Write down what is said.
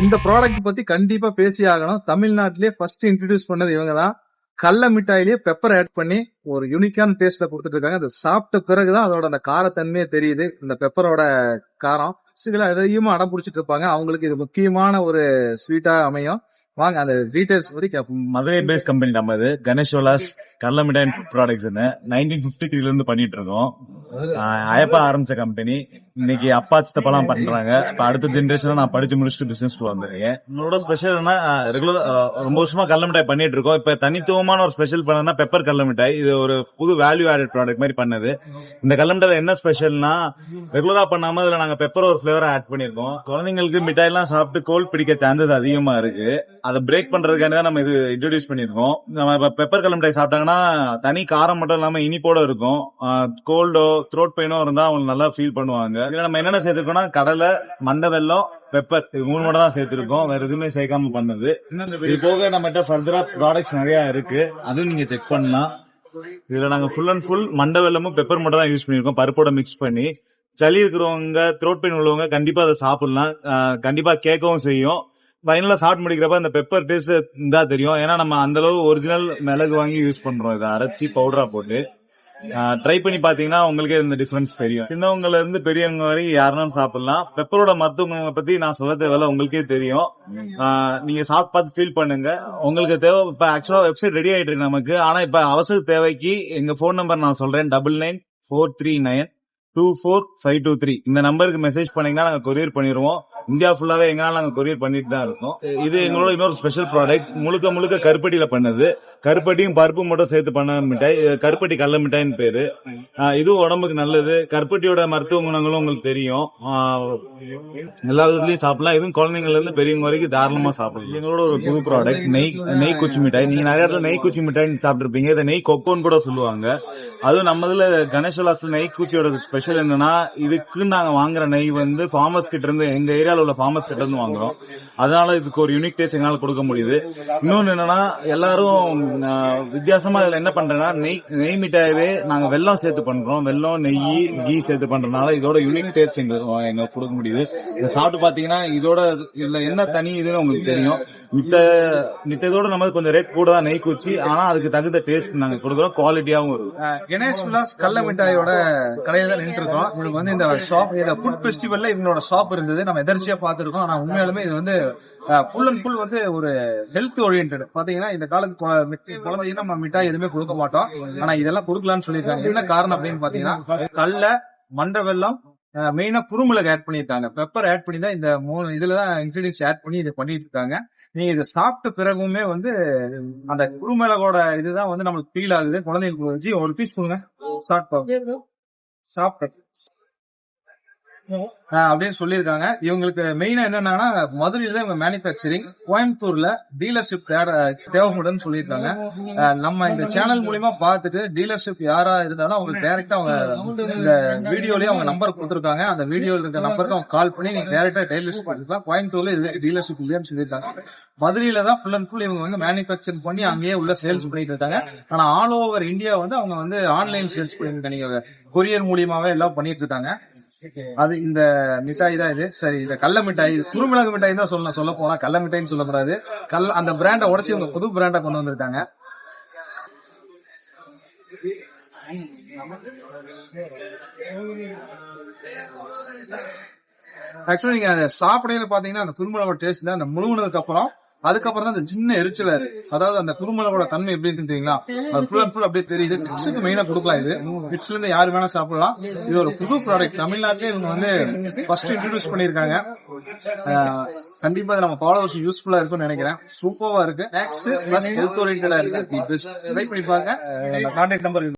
இந்த ப்ராடக்ட் பத்தி கண்டிப்பா பேசி ஆகணும். தமிழ்நாட்டிலேயே ஃபர்ஸ்ட் இன்ட்ரடியூஸ் பண்ணது இவங்க தான் கடல மிட்டாயிலேயே பெப்பர் ஆட் பண்ணி ஒரு யூனிக்கான டேஸ்ட்ல கொடுத்துட்டு இருக்காங்க அதை சாப்பிட்ட பிறகுதான் அதோட அந்த காரத்தன்மையே தெரியுது. இந்த பெப்பரோட காரம். சில அதிகமா அடம் பிடிச்சிட்டு இருப்பாங்க. அவங்களுக்கு இது முக்கியமான ஒரு ஸ்வீட்டா அமையும். வாங்க அந்த டீடைல்ஸ் பத்தி மதுரை பேஸ் கம்பெனி நம்ம இது கணேஷ்வலாஸ் கடல மிட்டாய் ப்ராடக்ட்ஸ் நைன்டீன் பிப்டி த்ரீல இருந்து பண்ணிட்டு இருக்கோம். அயப்பா ஆரம்பிச்ச கம்பெனி இன்னைக்கு அப்பா சித்தப்பெல்லாம் பண்றாங்க. இப்ப அடுத்த ஜென்ரேஷன் நான் படிச்சு முடிச்சுட்டு பிசினஸ் வந்திருக்கேன். என்னோட ஸ்பெஷல் ரெகுலர் ரொம்ப வருஷமா கடல மிட்டாய் பண்ணிட்டு இருக்கோம். இப்ப தனித்துவமான ஒரு ஸ்பெஷல் பண்ணதுன்னா பெப்பர் கடல மிட்டாய். இது ஒரு புது வேல்யூ ஆடட் ப்ராடக்ட் மாதிரி பண்ணது. இந்த கடல மிட்டாய் என்ன ஸ்பெஷல்னா ரெகுலரா பண்ணாம இதுல நாங்க பெப்பர் ஒரு ஃபிளேவரா ஆட் பண்ணிருக்கோம் குழந்தைங்களுக்கு மிட்டாய் எல்லாம் சாப்பிட்டு கோல்ட் பிடிக்க சான்சஸ் அதிகமா இருக்கு. அதை பிரேக் பண்றதுக்காண்டி தான் நம்ம இது இன்ட்ரோடியூஸ் பண்ணிருக்கோம் நம்ம இப்ப பெப்பர் கடல மிட்டாய் சாப்பிட்டாங்கன்னா தனி காரம் மட்டும் இல்லாம இனிப்போட இருக்கும். கோல்டோ த்ரோட் பெயினோ இருந்தா அவங்க நல்லா ஃபீல் பண்ணுவாங்க. இதுல நம்ம என்னென்ன சேர்த்திருக்கோம்னா கடலை மண்டை வெல்லம் பெப்பர் இது மூணு மட்டும் தான் சேர்த்திருக்கோம். வேற எதுவுமே சேர்க்காம பண்ணது. இது போக நம்மகிட்ட ஃபர்தரா ப்ராடக்ட்ஸ் நிறைய இருக்கு. அதுவும் நீங்க செக் பண்ணலாம். இதுல நாங்க ஃபுல் அண்ட் ஃபுல் மண்டை வெல்லமும் பெப்பர் மட்டும் தான் யூஸ் பண்ணிருக்கோம் பருப்போட மிக்ஸ் பண்ணி. சளி இருக்கிறவங்க த்ரோட் பெயின் உள்ளவங்க கண்டிப்பா அதை சாப்பிடலாம். கண்டிப்பா கேட்கவும் செய்யும். ஃபைனலா சாப்பிட்டு முடிக்கிறப்ப அந்த பெப்பர் டேஸ்ட் இருந்தா தெரியும். ஏன்னா நம்ம அந்த அளவு ஒரிஜினல் மிளகு வாங்கி யூஸ் பண்றோம். இதை அரைச்சி பவுடரா போட்டு. ட்ரை பண்ணி பாத்தீங்கன்னா உங்களுக்கே இந்த டிஃபரன்ஸ் தெரியும். சின்னவங்கல இருந்து பெரியவங்க வரைக்கும் யாருனாலும் சாப்பிடலாம். பெப்பரோட மருத்துவங்களை பத்தி நான் சொல்ல தேவையில்ல உங்களுக்கே தெரியும். ஆஹ் நீங்க சாப்பிட்டு பார்த்து ஃபீல் பண்ணுங்க. உங்களுக்கு தேவை இப்ப ஆக்சுவலா வெப்சைட் ரெடி ஆயிட்டு இருக்கு நமக்கு. ஆனா இப்ப அவசர தேவைக்கு எங்க போன் நம்பர் நான் சொல்றேன். Double nine four three nine two four five two three இந்த நம்பருக்கு மெசேஜ் பண்ணீங்கன்னா நாங்க கொரியர் பண்ணிடுவோம் இந்தியா ஃபுல்லாவே எங்கனாலும் நாங்க கொரியர் பண்ணிட்டு தான் இருக்கோம். இது எங்களோட இன்னொரு ஸ்பெஷல் ப்ராடக்ட் முழுக்க முழுக்க கருப்பட்டியில பண்ணது. கருப்பட்டியும் பருப்பு மட்டும் சேர்த்து பண்ண மிட்டாய் கருப்பட்டி கடல மிட்டாய்னு பேரு. இதுவும் உடம்புக்கு நல்லது. கருப்பட்டியோட மருத்துவ குணங்களும் உங்களுக்கு தெரியும். எல்லா விதத்துலயும் சாப்பிடலாம். இதுவும் குழந்தைங்கள்ல இருந்து பெரியவங்க வரைக்கும் தாராளமா சாப்பிடலாம். எங்களோட ஒரு புது ப்ராடக்ட் நெய் நெய் குச்சி மிட்டாய். நீங்க நிறைய இடத்துல நெய் குச்சி மிட்டாய்னு சாப்பிட்டுருப்பீங்க. இதை நெய் கொக்கோன்னு கூட சொல்லுவாங்க. அதுவும் நம்ம இதுல கணேஷ் நெய் குச்சியோட ஸ்பெஷல் என்னன்னா இதுக்கு நாங்க வாங்குற நெய் வந்து ஃபார்மர்ஸ் கிட்ட இருந்து எங்க ஏரியால உள்ள ஃபார்மர்ஸ் கிட்ட இருந்து வாங்குறோம். அதனால இதுக்கு ஒரு யூனிக் டேஸ்ட் எங்களால கொடுக்க முடியுது. இன்னொன்னு என்னன்னா எல்லாரும் வித்தியாசமா இதுல என்ன பண்றேன்னா நெய் நெய் மிட்டாயவே நாங்க வெல்லம் சேர்த்து பண்றோம். வெல்லம் நெய் கீ சேர்த்து பண்றதுனால இதோட யூனிக் டேஸ்ட் எங்களுக்கு கொடுக்க முடியுது. இதை சாப்பிட்டு பாத்தீங்கன்னா இதோட இதுல என்ன தனி இதுன்னு உங்களுக்கு தெரியும். மித்த மித்த இதோட நம்ம கொஞ்சம் ரேட் கூட தான் நெய் குச்சி. ஆனா அதுக்கு தகுந்த டேஸ்ட் நாங்க கொடுக்குறோம். குவாலிட்டியாவும் இருக்கும் கணேஷ் விலாஸ் கடல மிட்டாயோட கடையில தான் இருக்கோம் வந்து இந்த ஷாப் இந்த ஃபுட் ஃபெஸ்டிவல்ல இவங்களோட ஷாப் இருந்தது. நம்ம எதர்ச்சியா பாத்துருக்கோம் ஆனா உண்மையாலுமே இது வந்து ஃபுல் அண்ட் ஃபுல் வந்து ஒரு ஹெல்த் ஓரியன்ட் பாத்தீங்கன்னா இந்த காலத்து கொ- நம்ம மிட்டாய் எதுவுமே கொடுக்க மாட்டோம். ஆனா இதெல்லாம் கொடுக்கலாம்னு சொல்லியிருக்காங்க. என்ன காரணம் அப்படின்னு பாத்தீங்கன்னா கல்ல மண்டை வெள்ளம் மெயினா குறுமிளகு ஆட் பண்ணியிருக்காங்க. பெப்பர் ஆட் பண்ணி தான் இந்த மூணு இதுலதான் இன்கிரீடியன்ஸ் ஆட் பண்ணி இதை பண்ணிட்டு இருக்காங்க நீங்க இதை சாப்பிட்ட பிறகுமே வந்து அந்த குறுமிளகோட இதுதான் வந்து நம்மளுக்கு ஃபீல் ஆகுது. குழந்தைங்களுக்கு ஜி ஒரு பீஸ் கொடுங்க. சாப்பிட்டோம் அப்படின்னு சொல்லியிருக்காங்க. இவங்களுக்கு மெயினா என்னன்னா மதுரையில தான் இவங்க மேனுபேக்சரிங் கோயம்புத்தூர்ல டீலர்ஷிப் தேவைப்படுன்னு சொல்லியிருக்காங்க. ஆஹ் நம்ம இந்த சேனல் மூலியமா பார்த்துட்டு டீலர்ஷிப் யாரா இருந்தாலும் அவங்க டைரக்டா அவங்க இந்த வீடியோலயே அவங்க நம்பர் கொடுத்துருக்காங்க. அந்த வீடியோல இருக்க நம்பருக்கு அவங்க கால் பண்ணி நீங்க டைரக்டா டீலர்ஷிப் பண்ணிக்கலாம் கோயம்புத்தூர்ல இது டீலர்ஷிப் இல்லையான்னு சொல்லியிருக்காங்க. மதுரையில தான் ஃபுல் அண்ட் ஃபுல் இவங்க வந்து மேனுபேக்சர் பண்ணி அங்கேயே உள்ள சேல்ஸ் பண்ணிட்டு இருக்காங்க. ஆனா ஆல் ஓவர் இந்தியா வந்து அவங்க வந்து ஆன்லைன் சேல்ஸ் பண்ணிருக்காங்க நீங்க கொரியர் மூலியமாவே எல்லாம் பண்ணிட்டு இருக்காங்க. அது இந்த மிட்டாய் தான் இது. சரி இந்த கடல மிட்டாய் குறுமிளகு மிட்டாய் தான் சொல்ல சொல்ல போனா கடல மிட்டாய்னு சொல்லக்கூடாது. கல் அந்த பிராண்டை உடச்சி இவங்க புது பிராண்டா கொண்டு வந்திருக்காங்க. ஆக்சுவலி நீங்க அதை சாப்பிடையில பாத்தீங்கன்னா அந்த குறுமிளகோட டேஸ்ட் தான். அந்த முழுகுனதுக்கு அப்புறம் அதுக்கப்புறம் தான் அந்த சின்ன எரிச்சலா இருக்கு அதாவது அந்த குருமலோட தன்மை எப்படி இருக்குன்னு தெரியுங்களா? அது ஃபுல் அண்ட் ஃபுல் அப்படியே தெரியுது. கிட்ஸுக்கு மெயினா கொடுக்கலாம் இது. கிட்ஸ்ல இருந்து யாரு வேணா சாப்பிடலாம். இது ஒரு புது ப்ராடக்ட் தமிழ்நாட்டிலே இவங்க வந்து ஃபர்ஸ்ட் இன்ட்ரடியூஸ் பண்ணிருக்காங்க கண்டிப்பா நம்ம ஃபாலோவர்ஸ் யூஸ்ஃபுல்லா இருக்கும்னு நினைக்கிறேன். சூப்பரா இருக்கு. ஸ்நாக்ஸ் பிளஸ் ஹெல்த் ஓரியன்டா இருக்கு. பெஸ்ட் ட்ரை பண்ணி பாருங்க. Contact number